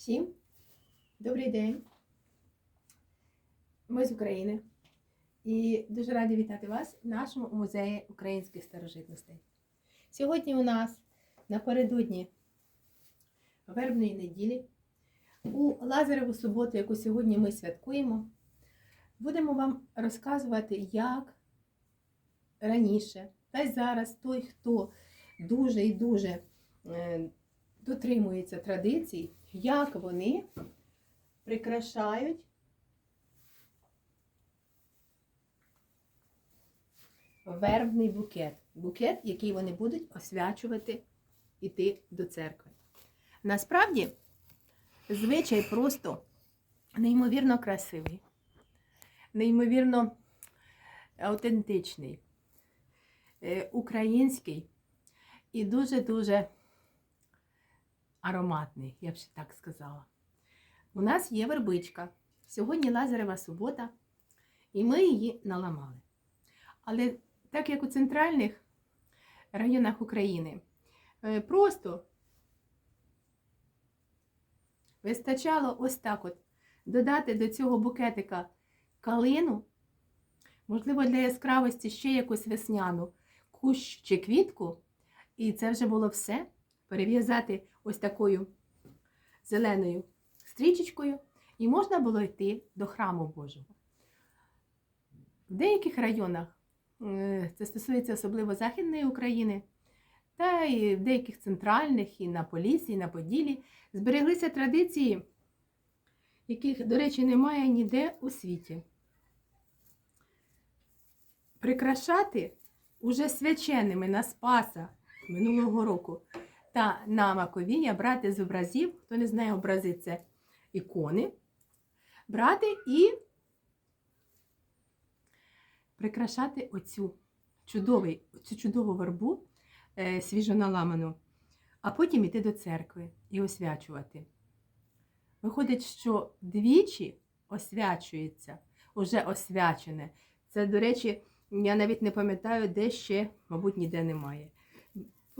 Всім добрий день. Ми з України. І дуже раді вітати вас в нашому музеї українських старожитностей. Сьогодні у нас напередодні вербної неділі, у Лазареву суботу, яку сьогодні ми святкуємо, будемо вам розказувати, як раніше та й зараз той, хто дуже і дуже е, дотримується традицій, як вони прикрашають вербний букет. Букет, який вони будуть освячувати іти до церкви. Насправді, звичай просто неймовірно красивий, неймовірно автентичний, е, український і дуже-дуже ароматний, я б ще так сказала. У нас є вербичка. Сьогодні Лазарева субота, і ми її наламали. Але так як у центральних районах України е, просто вистачало ось так от додати до цього букетика калину, можливо, для яскравості ще якусь весняну кущ чи квітку, і це вже було все. Перев'язати ось такою зеленою стрічечкою, і можна було йти до храму Божого. В деяких районах, е, це стосується особливо Західної України, та і в деяких центральних, і на Полісі, і на Поділі, збереглися традиції, яких, до речі, немає ніде у світі. Прикрашати уже свяченими на Спаса минулого року та на Маковія брати з образів, хто не знає, образи це ікони, брати і прикрашати оцю, чудовий, цю чудову вербу е, свіжоналаману, а потім іти до церкви і освячувати. Виходить, що двічі освячується, уже освячене. Це, до речі, я навіть не пам'ятаю, де ще, мабуть, ніде немає.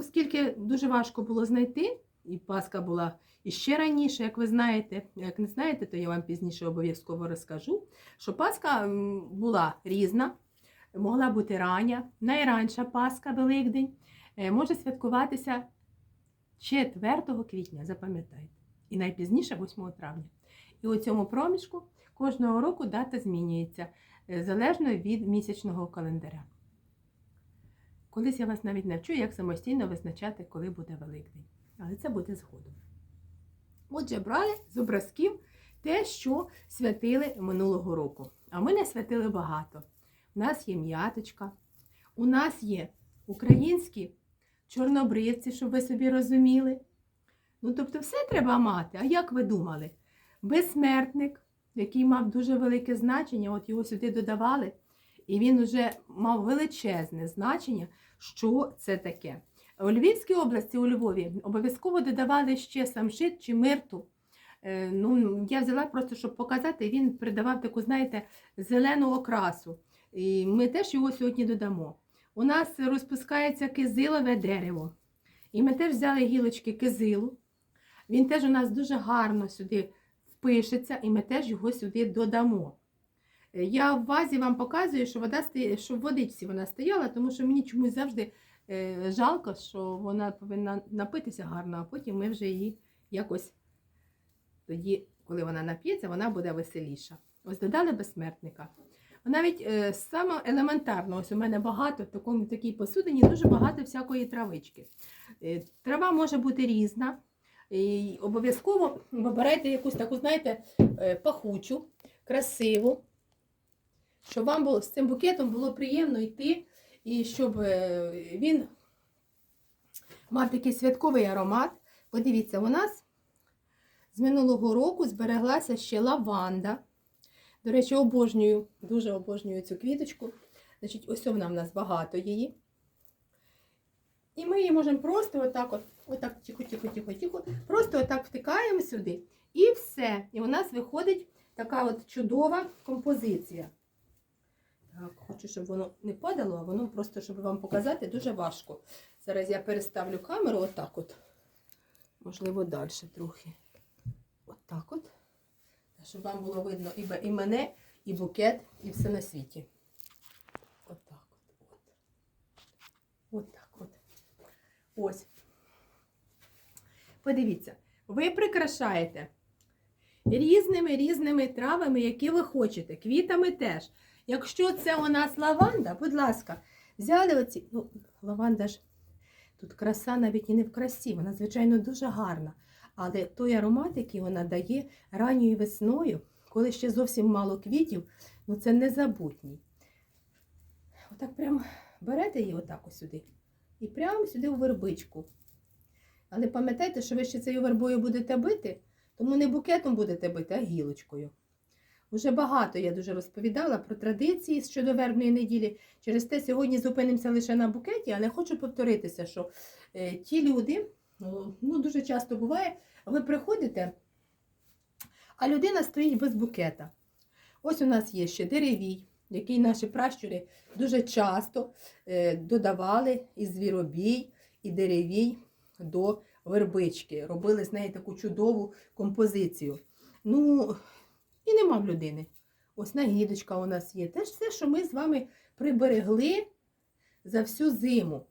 Оскільки дуже важко було знайти, і Пасха була іще раніше, як ви знаєте. Як не знаєте, то я вам пізніше обов'язково розкажу, що Пасха була різна, могла бути рання. Найранша Пасха, Великдень, е, може святкуватися 4 квітня, запам'ятайте, і найпізніше 8 травня. І у цьому проміжку кожного року дата змінюється е, залежно від місячного календаря. Колись я вас навіть навчу, як самостійно визначати, коли буде Великдень. Але це буде згодом. Отже, брали з образків те, що святили минулого року. А ми не святили багато. У нас є м'яточка, у нас є українські чорнобривці, щоб ви собі розуміли. Ну, тобто, все треба мати. А як ви думали? Безсмертник, який мав дуже велике значення, от його сюди додавали. І він вже мав величезне значення, що це таке. У Львівській області, у Львові, обов'язково додавали ще самшит чи мирту. Е, Ну, я взяла просто, щоб показати, він придавав таку, знаєте, зелену окрасу. І ми теж його сьогодні додамо. У нас розпускається кизилове дерево. І ми теж взяли гілочки кизилу. Він теж у нас дуже гарно сюди впишеться, і ми теж його сюди додамо. Я в вазі вам показую, що вода стоя... що в водичці вона стояла, тому що мені чомусь завжди е, жалко, що вона повинна напитися гарно, а потім ми вже її якось тоді, коли вона нап'ється, вона буде веселіша. Ось додали безсмертника. Навіть е, саме елементарно, ось у мене багато в такому, такій посудині дуже багато всякої травички. Е, трава може бути різна. І обов'язково вибирайте якусь таку, знаєте, е, пахучу, красиву щоб вам було, з цим букетом було приємно йти, і щоб е, він мав такий святковий аромат. Подивіться, у нас з минулого року збереглася ще лаванда. До речі, обожнюю, дуже обожнюю цю квіточку. Значить, ось вона в нас багато її. І ми її можемо просто отак, от, отак, тихо, тихо, тихо, тихо, просто отак втикаємо сюди. І все. І у нас виходить така от чудова композиція. Так, хочу, щоб воно не падало, а воно просто, щоб вам показати, дуже важко. Зараз я переставлю камеру отак от. Можливо, далі трохи. Отак от. Щоб вам було видно і, і мене, і букет, і все на світі. Отак от. От. Отак от. Ось. Подивіться, ви прикрашаєте різними різними травами, які ви хочете, квітами теж. Якщо це у нас лаванда, будь ласка, взяли оці. Ну, лаванда ж тут краса навіть і не в красі, вона, звичайно, дуже гарна. Але той аромат, який вона дає ранньою весною, коли ще зовсім мало квітів, ну це незабутній. Отак прямо берете її отак сюди. І прямо сюди у вербичку. Але пам'ятайте, що ви ще цією вербою будете бити, тому не букетом будете бити, а гілочкою. Уже багато я дуже розповідала про традиції щодо вербної неділі. Через те сьогодні зупинимося лише на букеті, але хочу повторитися, що е, ті люди, ну дуже часто буває, ви приходите, а людина стоїть без букета. Ось у нас є ще деревій, який наші пращури дуже часто е, додавали і звіробій, і деревій до вербички. Робили з неї таку чудову композицію. Ну, і нема в людини. Ось нагідочка у нас є. Теж все, що ми з вами приберегли за всю зиму.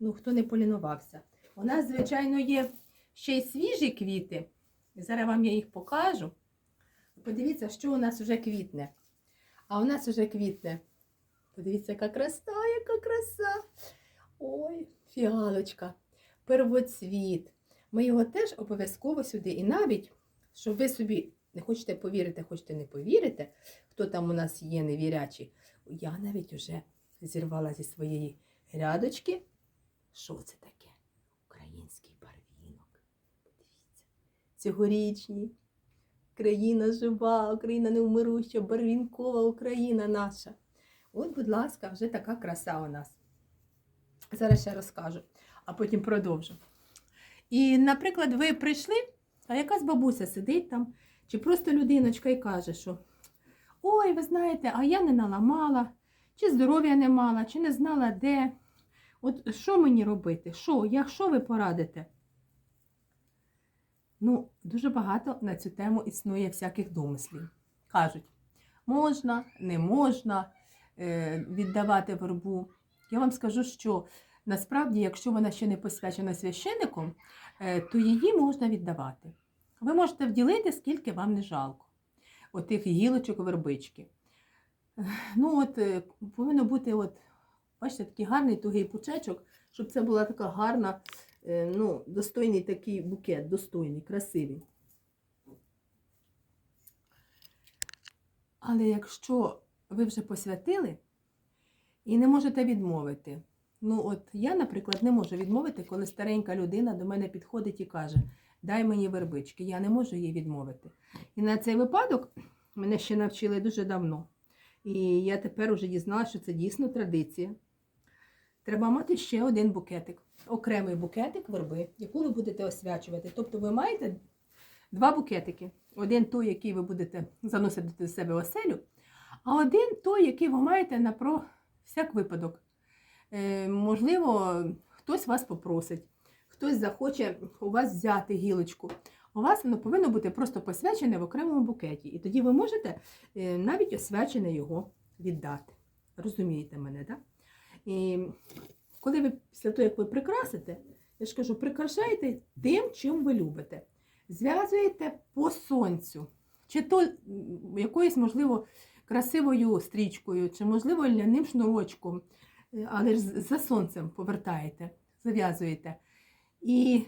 Ну, хто не полінувався. У нас, звичайно, є ще й свіжі квіти. Зараз вам я їх покажу. Подивіться, що у нас вже квітне. А у нас вже квітне. Подивіться, яка краса, яка краса. Ой, фіалочка, первоцвіт. Ми його теж обов'язково сюди. І навіть, щоб ви собі не хочете повірити, хочете не повірите, хто там у нас є невірячий. Я навіть вже зірвала зі своєї грядочки. Що це таке? Український барвінок. Подивіться. Цьогорічні. Країна жива, Україна невмируща, барвінкова Україна наша. От, будь ласка, вже така краса у нас. Зараз ще розкажу, а потім продовжу. І, наприклад, ви прийшли, а якась бабуся сидить там, чи просто людиночка і каже, що ой, ви знаєте, а я не наламала, чи здоров'я не мала, чи не знала де. От що мені робити? Що? Як що ви порадите? Ну, дуже багато на цю тему існує всяких домислів. Кажуть, можна, не можна е, віддавати вербу. Я вам скажу, що насправді, якщо вона ще не посвячена священником, е, то її можна віддавати. Ви можете вділити, скільки вам не жалко. Отих гілочок вербички. Ну, от е, повинно бути, от, бачите, такий гарний тугий пучечок, щоб це була така гарна, е, ну, достойний такий букет, достойний, красивий. Але якщо ви вже посвятили і не можете відмовити, ну от я, наприклад, не можу відмовити, коли старенька людина до мене підходить і каже, дай мені вербички, я не можу їй відмовити. І на цей випадок мене ще навчили дуже давно. І я тепер вже дізналася, що це дійсно традиція. Треба мати ще один букетик, окремий букетик верби, яку ви будете освячувати. Тобто ви маєте два букетики. Один той, який ви будете заносити до себе оселю, а один той, який ви маєте на про всяк випадок. Е, можливо, хтось вас попросить, хтось захоче у вас взяти гілочку. У вас воно повинно бути просто посвячене в окремому букеті. І тоді ви можете е, навіть освячене його віддати. Розумієте мене, так? І коли ви після того, як ви прикрасите, я ж кажу, прикрашайте тим, чим ви любите. Зв'язуєте по сонцю, чи то якоюсь, можливо, красивою стрічкою, чи, можливо, ляним шнурочком, Е, але ж за сонцем повертаєте, зав'язуєте. І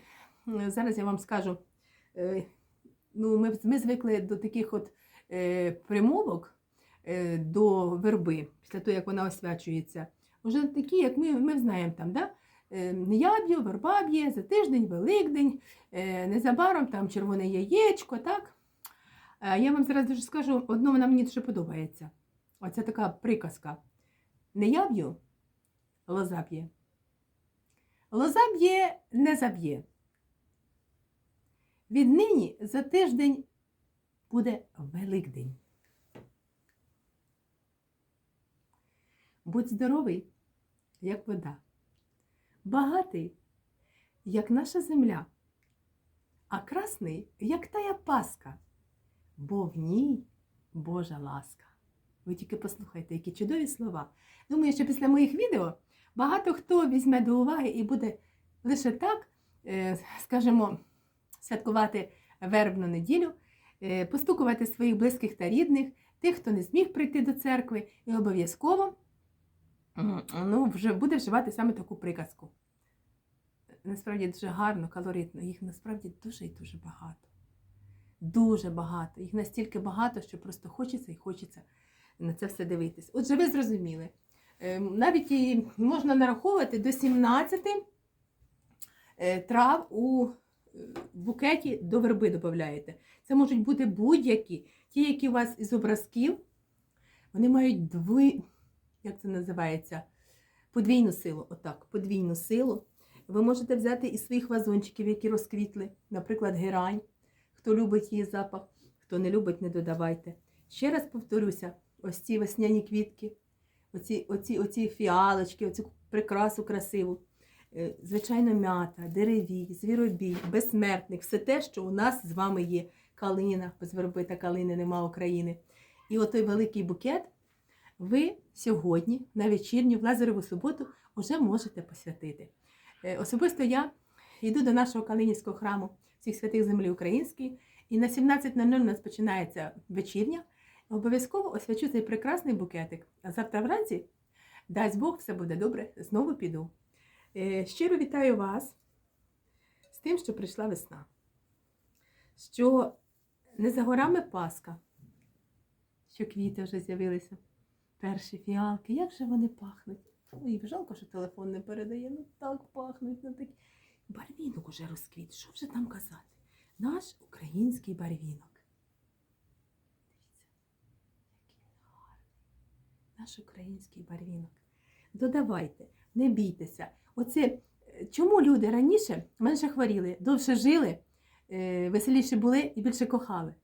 зараз я вам скажу, е, ну, ми, ми звикли до таких от е, примовок е, до верби, після того, як вона освячується. Уже такі, як ми, ми знаємо там, да? Я б'ю, верба б'є, за тиждень, Великдень, незабаром там червоне яєчко, так? Я вам зараз дуже скажу, одно вона мені дуже подобається. Оце така приказка. Не я б'ю, лоза б'є. Лоза б'є, не заб'є. Віднині за тиждень буде Великдень. Будь здоровий, як вода, багатий, як наша земля, а красний, як тая паска, бо в ній Божа ласка. Ви тільки послухайте, які чудові слова. Думаю, що після моїх відео багато хто візьме до уваги і буде лише так, е, скажімо, святкувати вербну неділю, е, постукувати своїх близьких та рідних, тих, хто не зміг прийти до церкви, і обов'язково ну, вже буде вживати саме таку приказку. Насправді дуже гарно, калоритно. Їх насправді дуже і дуже багато. Дуже багато. Їх настільки багато, що просто хочеться і хочеться на це все дивитись. Отже, ви зрозуміли. Ем, Навіть і можна нараховувати до 17 е, трав у е, букеті до верби додаєте. Це можуть бути будь-які, ті, які у вас із образків, вони мають дви, як це називається, подвійну силу. Отак, подвійну силу. Ви можете взяти із своїх вазончиків, які розквітли, наприклад, герань. Хто любить її запах, хто не любить, не додавайте. Ще раз повторюся: ось ці весняні квітки, оці, оці, оці фіалочки, оцю прикрасу красиву. Е, Звичайно, м'ята, деревій, звіробій, безсмертник, все те, що у нас з вами є. Калина, без верби та калини нема України. І отой великий букет ви сьогодні, на вечірню, в Лазареву суботу, вже можете посвятити. Е, Особисто я йду до нашого Калинівського храму всіх святих землі української, і на 17.00 у нас починається вечірня. Обов'язково освячу цей прекрасний букетик. А завтра вранці, дасть Бог, все буде добре, знову піду. Е, Щиро вітаю вас з тим, що прийшла весна. Що не за горами Пасха, що квіти вже з'явилися. Перші фіалки, як же вони пахнуть. Ой, жалко, що телефон не передає. Ну так пахнуть на такі. Барвінок уже розквіт. Що вже там казати? Наш український барвінок. Дивіться, який він гарний. Наш український барвінок. Додавайте, не бійтеся. Оце е, чому люди раніше менше хворіли, довше жили, е, веселіше були і більше кохали?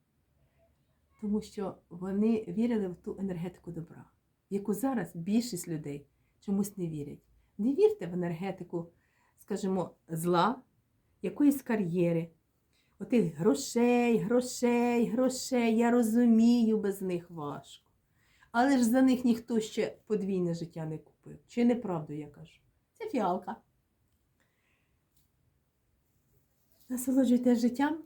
Тому що вони вірили в ту енергетику добра, яку зараз більшість людей чомусь не вірять. Не вірте в енергетику, скажімо, зла, якоїсь кар'єри, отих грошей, грошей, грошей. Я розумію, без них важко. Але ж за них ніхто ще подвійне життя не купив. Чи неправду я кажу? Це фіалка. Насолоджуйтесь життям,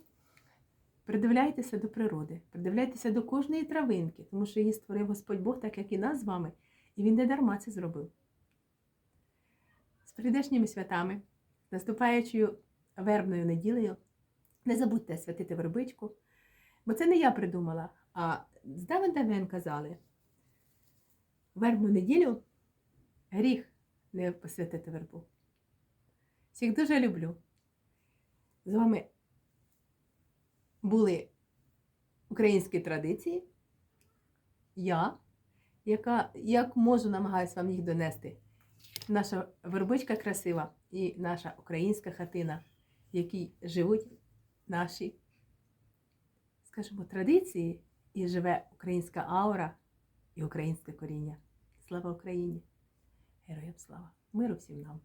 придивляйтеся до природи, придивляйтеся до кожної травинки, тому що її створив Господь Бог, так як і нас з вами, і Він не дарма це зробив. З прийдешніми святами, наступаючою вербною неділею, не забудьте святити вербичку, бо це не я придумала, а з давен давен казали, вербну неділю гріх не посвятити вербу. Всіх дуже люблю. З вами були українські традиції. Я, яка як можу, намагаюся вам їх донести. Наша вербичка красива і наша українська хатина, в якій живуть наші, скажімо, традиції, і живе українська аура і українське коріння. Слава Україні! Героям слава! Миру всім нам!